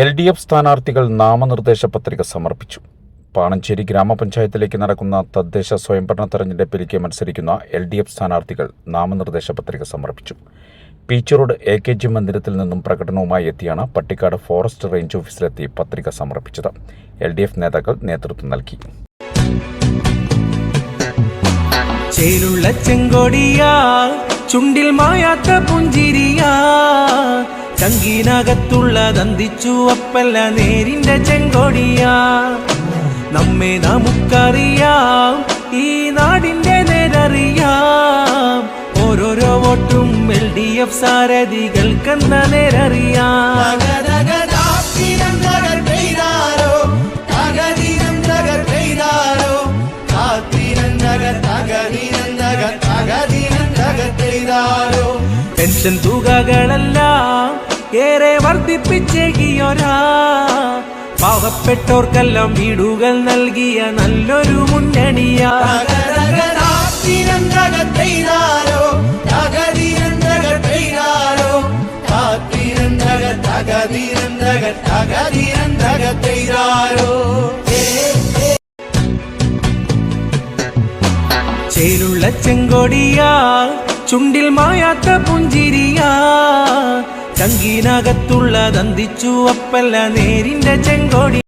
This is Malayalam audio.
എൽ ഡി എഫ് സ്ഥാനാർത്ഥികൾ നാമനിർദ്ദേശ പത്രിക സമർപ്പിച്ചു. പാണഞ്ചേരി ഗ്രാമപഞ്ചായത്തിലേക്ക് നടക്കുന്ന തദ്ദേശ സ്വയംഭരണ തെരഞ്ഞെടുപ്പിലേക്ക് മത്സരിക്കുന്ന എൽ ഡി എഫ് സ്ഥാനാർത്ഥികൾ നാമനിർദ്ദേശ പത്രിക സമർപ്പിച്ചു. Peechi road A K G മന്ദിരത്തിൽ നിന്നും പ്രകടനവുമായി എത്തിയാണ് പട്ടിക്കാട് ഫോറസ്റ്റ് റേഞ്ച് ഓഫീസിലെത്തി പത്രിക സമർപ്പിച്ചത്. എൽ ഡി എഫ് നേതാക്കൾ നേതൃത്വം നൽകി. ചേലുള്ള ചുണ്ടിൽ മായാത്ത ചങ്കീനകത്തുള്ള ദന്തിച്ചു അപ്പല്ല നേരിന്റെ ചെങ്കോടിയാ. നമ്മെ നമുക്കറിയാം ഈ നാടിന്റെ നേരറിയാം. ഓരോരോ വോട്ടും എൽ ഡി എഫ് സാരഥികൾക്കെന്ന നേരറിയാം. പെൻഷൻ തുകകളെല്ലാം ഏറെ വർദ്ധിപ്പിച്ചേകിയൊരാ. പാവപ്പെട്ടോർക്കെല്ലാം വീടുകൾ നൽകിയ നല്ലൊരു മുന്നണിയാ. ചേരുള്ള ചെങ്കോടിയാ ചുണ്ടിൽ മായാത്ത പുഞ്ചിരിയാ. ചങ്കീനകത്തുള്ള ദന്തിച്ചു അപ്പല്ല നേരിന്റെ ചെങ്കോടി.